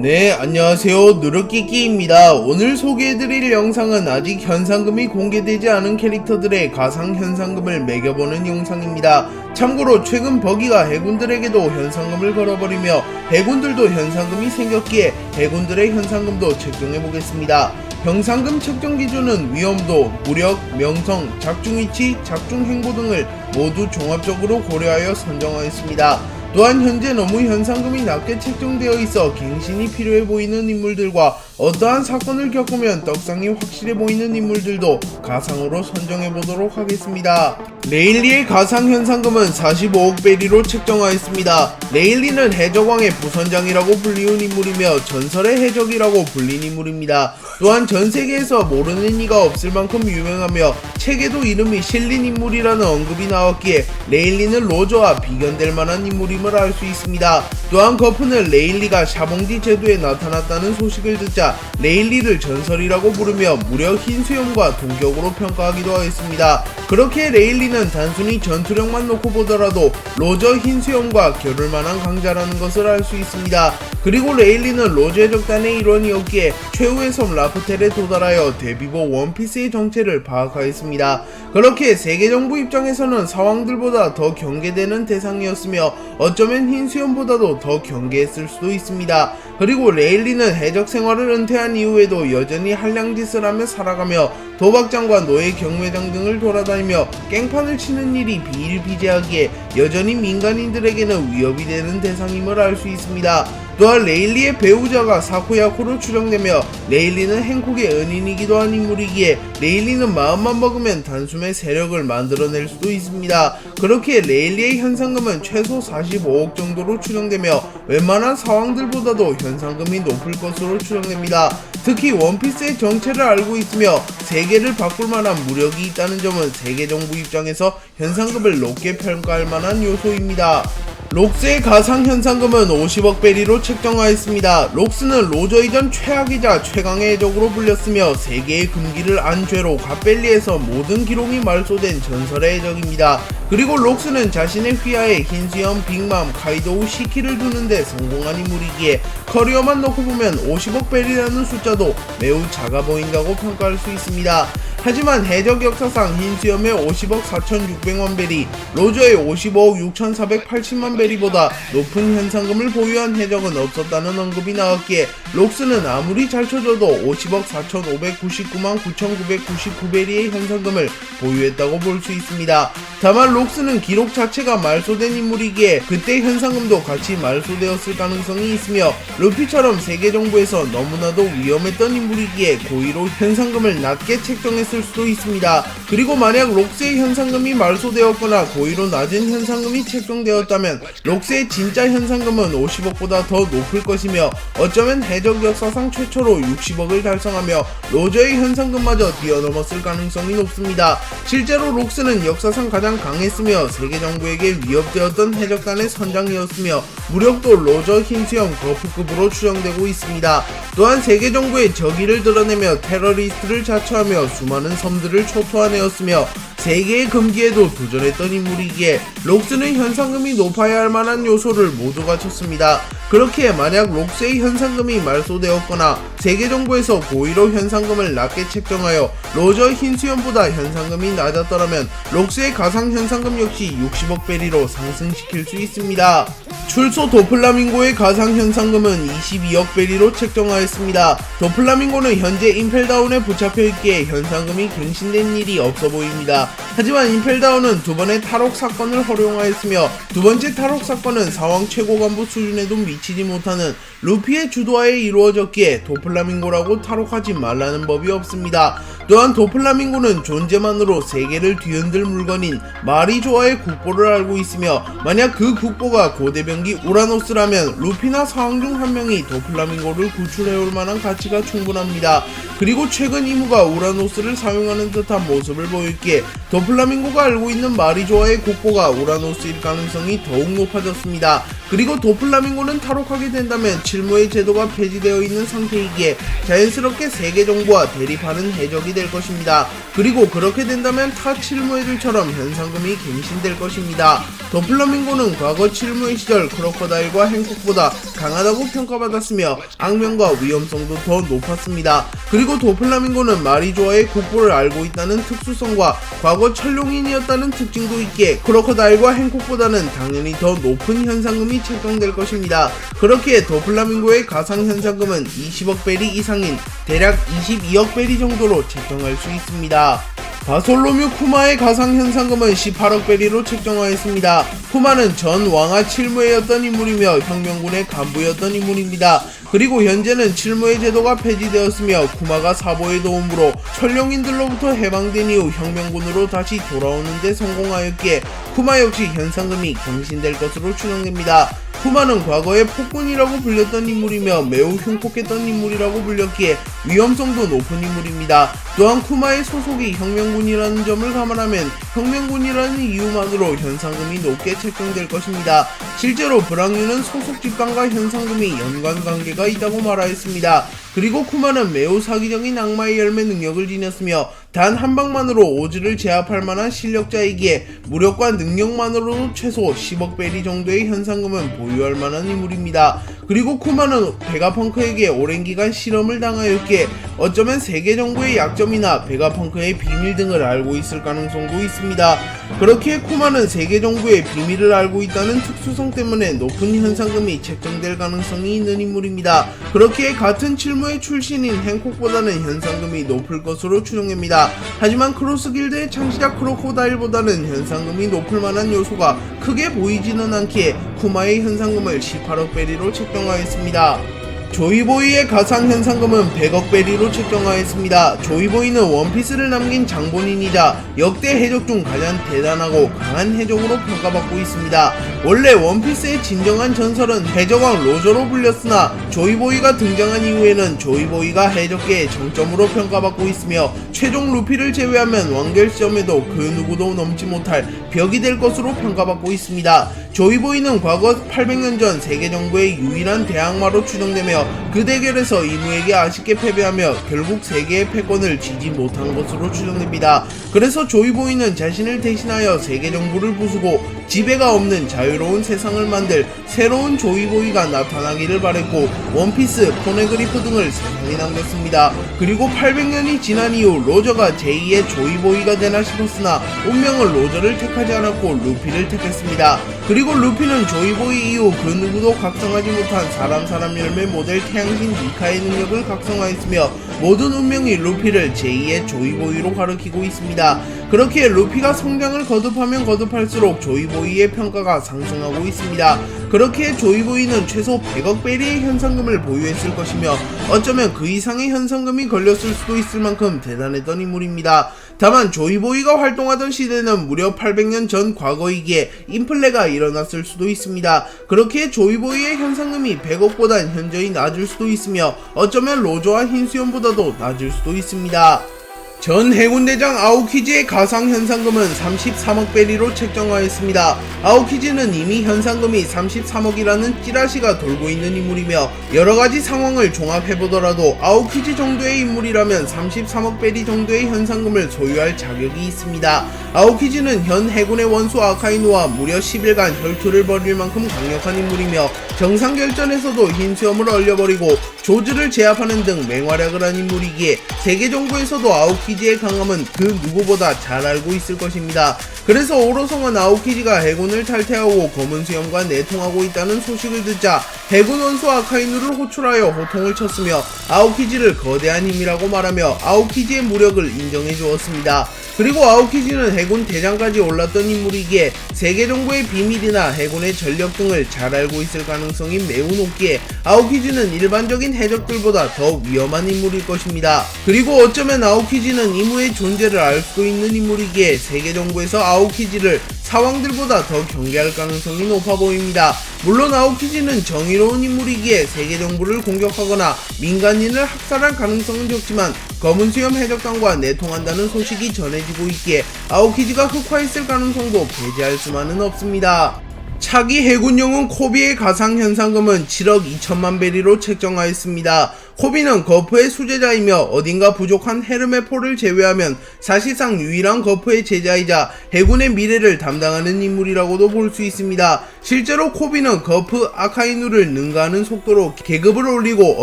네, 안녕하세요. 누르끼끼입니다. 오늘 소개해드릴 영상은 아직 현상금이 공개되지 않은 캐릭터들의 가상 현상금을 매겨보는 영상입니다. 참고로 최근 버기가 해군들에게도 현상금을 걸어버리며 해군들도 현상금이 생겼기에 해군들의 현상금도 책정해보겠습니다. 현상금 책정 기준은 위험도, 무력, 명성, 작중위치, 작중행보 등을 모두 종합적으로 고려하여 선정하였습니다. 또한 현재 너무 현상금이 낮게 책정되어 있어 갱신이 필요해 보이는 인물들과 어떠한 사건을 겪으면 떡상이 확실해 보이는 인물들도 가상으로 선정해 보도록 하겠습니다. 레일리의 가상 현상금은 45억 베리로 책정하였습니다. 레일리는 해적왕의 부선장이라고 불리운 인물이며 전설의 해적이라고 불린 인물입니다. 또한 전 세계에서 모르는 이가 없을 만큼 유명하며 책에도 이름이 실린 인물이라는 언급이 나왔기에 레일리는 로저와 비견될 만한 인물임을 알 수 있습니다. 또한 거프는 레일리가 샤봉디 제도에 나타났다는 소식을 듣자 레일리를 전설이라고 부르며 무려 흰 수염과 동격으로 평가하기도 하였습니다. 그렇게 레일리는 단순히 전투력만 놓고 보더라도 로저 흰 수염과 겨룰 만한 강자라는 것을 알 수 있습니다. 그리고 레일리는 로저 해적단의 일원이었기에 최후의 섬라 프텔에 도달하여 데뷔보 원피스의 정체를 파악하였습니다. 그렇게 세계 정부 입장에서는 사왕들보다 더 경계되는 대상이었으며 어쩌면 흰수염보다도 더 경계했을 수도 있습니다. 그리고 레일리는 해적 생활을 은퇴한 이후에도 여전히 한량짓을 하며 살아가며 도박장과 노예 경매장 등을 돌아다니며 깽판을 치는 일이 비일비재하기에 여전히 민간인들에게는 위협이 되는 대상임을 알 수 있습니다. 또한 레일리의 배우자가 사쿠야코로 추정되며 레일리는 행콕의 은인이기도 한 인물이기에 레일리는 마음만 먹으면 단숨에 세력을 만들어낼 수도 있습니다. 그렇게 레일리의 현상금은 최소 45억 정도로 추정되며 웬만한 사왕들보다도 현상금이 높을 것으로 추정됩니다. 특히 원피스의 정체를 알고 있으며 세계를 바꿀 만한 무력이 있다는 점은 세계 정부 입장에서 현상금을 높게 평가할 만한 요소입니다. 록스의 가상 현상금은 50억 베리로 책정하였습니다. 록스는 로저 이전 최악이자 최강의 해적으로 불렸으며 세계의 금기를 안 죄로 갓벨리에서 모든 기록이 말소된 전설의 해적입니다. 그리고 록스는 자신의 휘하에 흰수염, 빅맘, 카이도우, 시키를 두는데 성공한 인물이기에 커리어만 놓고 보면 50억 베리라는 숫자도 매우 작아 보인다고 평가할 수 있습니다. 하지만 해적 역사상 흰수염의 50억 4,600만 베리, 로저의 55억 6,480만 베리보다 높은 현상금을 보유한 해적은 없었다는 언급이 나왔기에 록스는 아무리 잘 쳐줘도 50억 4,599만 9,999베리의 현상금을 보유했다고 볼 수 있습니다. 다만 록스는 기록 자체가 말소된 인물이기에 그때 현상금도 같이 말소되었을 가능성이 있으며 루피처럼 세계 정부에서 너무나도 위험했던 인물이기에 고의로 현상금을 낮게 책정했을 수도 있습니다. 그리고 만약 록스의 현상금이 말소되었거나 고의로 낮은 현상금이 책정되었다면 록스의 진짜 현상금은 50억보다 더 높을 것이며 어쩌면 해적 역사상 최초로 60억을 달성하며 로저의 현상금마저 뛰어넘었을 가능성이 높습니다. 실제로 록스는 역사상 가장 강했으며 세계 정부에게 위협되었던 해적단의 선장이었으며 무력도 로저 흰수염 거프급으로 추정되고 있습니다. 또한 세계 정부의 적의를 드러내며 테러리스트를 자처하며 수많은 섬들을 초토화내었으며 세계의 금기에도 도전했던 인물이기에 록스는 현상금이 높아야 할 만한 요소를 모두 갖췄습니다. 그렇게 만약 록스의 현상금이 말소되었거나 세계 정부에서 고의로 현상금을 낮게 책정하여 로저 흰수염보다 현상금이 낮았더라면 록스의 가상 현상금 역시 60억 베리로 상승시킬 수 있습니다. 출소 도플라밍고의 가상 현상금은 22억 베리로 책정하였습니다. 도플라밍고는 현재 임펠다운에 붙잡혀 있기에 현상금이 갱신된 일이 없어 보입니다. 하지만 임펠다운은 두 번의 탈옥 사건을 허용하였으며 두 번째 탈옥 사건은 사왕 최고 간부 수준에도 미치지 못하는 루피의 주도하에 이루어졌기에 도플라밍고라고 탈옥하지 말라는 법이 없습니다. 또한 도플라밍고는 존재만으로 세계를 뒤흔들 물건인 마리조아의 국보를 알고 있으며 만약 그 국보가 고대병기 우라노스라면 루피나 사왕 중한 명이 도플라밍고를 구출해올 만한 가치가 충분합니다. 그리고 최근 이무가 우라노스를 사용하는 듯한 모습을 보였기에 도플라밍고가 알고 있는 마리조아의 국보가 우라노스일 가능성이 더욱 높아졌습니다. 그리고 도플라밍고는 탈옥하게 된다면 칠모의 제도가 폐지되어 있는 상태이기에 자연스럽게 세계 정부와 대립하는 해적이 될 것입니다. 그리고 그렇게 된다면 타 칠모애들처럼 현상금이 갱신될 것입니다. 도플라밍고는 과거 칠모의 시절 크로커다일과 행콕보다 강하다고 평가받았으며 악명과 위험성도 더 높았습니다. 그리고 도플라밍고는 마리조아의 국보를 알고 있다는 특수성과 과거 철룡인이었다는 특징도 있기에 크로커다일과 행콕보다는 당연히 더 높은 현상금이 책정될 것입니다. 그렇기에 도플라밍고의 가상 현상금은 20억 베리 이상인 대략 22억 베리 정도로 책정할 수 있습니다. 바솔로뮤 쿠마의 가상 현상금은 18억 베리로 책정하였습니다. 쿠마는 전 왕아 칠무에였던 인물이며 혁명군의 간부였던 인물입니다. 그리고 현재는 칠무의 제도가 폐지되었으며 쿠마가 사보의 도움으로 천룡인들로부터 해방된 이후 혁명군으로 다시 돌아오는 데 성공하였기에 쿠마 역시 현상금이 갱신될 것으로 추정됩니다. 쿠마는 과거에 폭군이라고 불렸던 인물이며 매우 흉폭했던 인물이라고 불렸기에 위험성도 높은 인물입니다. 또한 쿠마의 소속이 혁명군이라는 점을 감안하면 혁명군이라는 이유만으로 현상금이 높게 책정될 것입니다. 실제로 브랑뉴는 소속 집단과 현상금이 연관 관계가 있다고 말하였습니다. 그리고 쿠마는 매우 사기적인 악마의 열매 능력을 지녔으며 단 한 방만으로 오즈를 제압할 만한 실력자이기에 무력과 능력만으로도 최소 10억 베리 정도의 현상금은 보유할 만한 인물입니다. 그리고 쿠마는 베가펑크에게 오랜 기간 실험을 당하였기에 어쩌면 세계 정부의 약점이나 베가펑크의 비밀 등을 알고 있을 가능성도 있습니다. 그렇기에 쿠마는 세계 정부의 비밀을 알고 있다는 특수성 때문에 높은 현상금이 책정될 가능성이 있는 인물입니다. 그렇기에 같은 칠무의 출신인 행콕보다는 현상금이 높을 것으로 추정됩니다. 하지만 크로스 길드의 창시자 크로코다일보다는 현상금이 높을 만한 요소가 크게 보이지는 않기에 쿠마의 현상금을 18억 베리로 책정하였습니다. 조이보이의 가상 현상금은 100억 베리로 책정하였습니다. 조이보이는 원피스를 남긴 장본인이자 역대 해적 중 가장 대단하고 강한 해적으로 평가받고 있습니다. 원래 원피스의 진정한 전설은 해적왕 로저로 불렸으나 조이보이가 등장한 이후에는 조이보이가 해적계의 정점으로 평가받고 있으며 최종 루피를 제외하면 완결 시점에도 그 누구도 넘지 못할 벽이 될 것으로 평가받고 있습니다. 조이보이는 과거 800년 전 세계 정부의 유일한 대항마로 추정되며 그 대결에서 이무에게 아쉽게 패배하며 결국 세계의 패권을 지지 못한 것으로 추정됩니다. 그래서 조이보이는 자신을 대신하여 세계 정부를 부수고 지배가 없는 자유로운 세상을 만들 새로운 조이보이가 나타나기를 바랬고 원피스, 포네그리프 등을 세상에 남겼습니다. 그리고 800년이 지난 이후 로저가 제2의 조이보이가 되나 싶었으나 운명은 로저를 택하지 않았고 루피를 택했습니다. 그리고 루피는 조이보이 이후 그 누구도 각성하지 못한 사람 사람 열매 모델 태양신 니카의 능력을 각성하였으며 모든 운명이 루피를 제2의 조이보이로 가리키고 있습니다. 그렇기에 루피가 성장을 거듭하면 거듭할수록 조이보이의 평가가 상승하고 있습니다. 그렇기에 조이보이는 최소 100억 베리의 현상금을 보유했을 것이며 어쩌면 그 이상의 현상금이 걸렸을 수도 있을 만큼 대단했던 인물입니다. 다만 조이보이가 활동하던 시대는 무려 800년 전 과거이기에 인플레가 일어났을 수도 있습니다. 그렇기에 조이보이의 현상금이 100억보단 현저히 낮을 수도 있으며 어쩌면 로저와 흰수염보다도 낮을 수도 있습니다. 전 해군대장 아오키지의 가상 현상금은 33억 베리로 책정하였습니다. 아오키지는 이미 현상금이 33억이라는 찌라시가 돌고 있는 인물이며 여러가지 상황을 종합해보더라도 아오키지 정도의 인물이라면 33억 베리 정도의 현상금을 소유할 자격이 있습니다. 아오키지는 현 해군의 원수 아카이노와 무려 10일간 혈투를 벌일 만큼 강력한 인물이며 정상결전에서도 흰수염을 얼려버리고 조즈를 제압하는 등 맹활약을 한 인물이기에 세계 정부에서도 아오키 지의 강함은 그 누구보다 잘 알고 있을 것입니다. 그래서 오로성은 아오키지가 해군을 탈퇴하고 검은 수염과 내통하고 있다는 소식을 듣자 해군 원수 아카이누를 호출하여 호통을 쳤으며 아오키지를 거대한 힘이라고 말하며 아오키지의 무력을 인정해 주었습니다. 그리고 아오키지는 해군 대장까지 올랐던 인물이기에 세계 정부의 비밀이나 해군의 전력 등을 잘 알고 있을 가능성이 매우 높기에 아오키지는 일반적인 해적들보다 더 위험한 인물일 것입니다. 그리고 어쩌면 아오키지는 이무의 존재를 알 수도 있는 인물이기에 세계 정부에서 아오키지를 사왕들보다 더 경계할 가능성이 높아 보입니다. 물론 아오키지는 정의로운 인물이기에 세계 정부를 공격하거나 민간인을 학살할 가능성은 적지만 검은 수염 해적단과 내통한다는 소식이 전해지고 있기에 아오키지가 흑화했을 가능성도 배제할 수만은 없습니다. 차기 해군 영웅 코비의 가상 현상금은 7억 2천만 베리로 책정하였습니다. 코비는 거프의 수제자이며 어딘가 부족한 헤르메포를 제외하면 사실상 유일한 거프의 제자이자 해군의 미래를 담당하는 인물이라고도 볼 수 있습니다. 실제로 코비는 거프 아카이누를 능가하는 속도로 계급을 올리고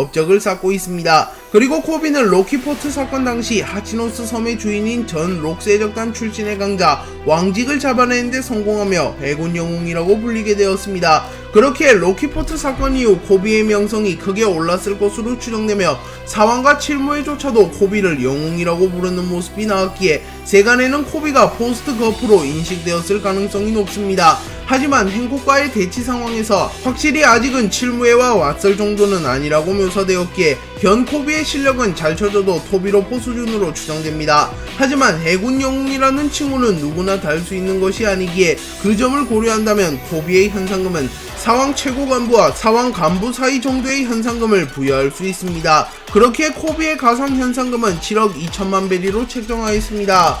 업적을 쌓고 있습니다. 그리고 코비는 로키포트 사건 당시 하치노스 섬의 주인인 전 록세적단 출신의 강자 왕직을 잡아내는데 성공하며 해군 영웅이라고 불리게 되었습니다. 그렇게 로키포트 사건 이후 코비의 명성이 크게 올랐을 것으로 추정되며 사왕과 칠무에조차도 코비를 영웅이라고 부르는 모습이 나왔기에 세간에는 코비가 포스트 거프로 인식되었을 가능성이 높습니다. 하지만 행복과의 대치 상황에서 확실히 아직은 칠무에와 왓설 정도는 아니라고 묘사되었기에 현 코비의 실력은 잘 쳐져도 토비로포 수준으로 추정됩니다. 하지만 해군 영웅이라는 칭호는 누구나 달 수 있는 것이 아니기에 그 점을 고려한다면 코비의 현상금은 사왕 최고 간부와 사왕 간부 사이 정도의 현상금을 부여할 수 있습니다. 그렇게 코비의 가상 현상금은 7억 2천만 베리로 책정하였습니다.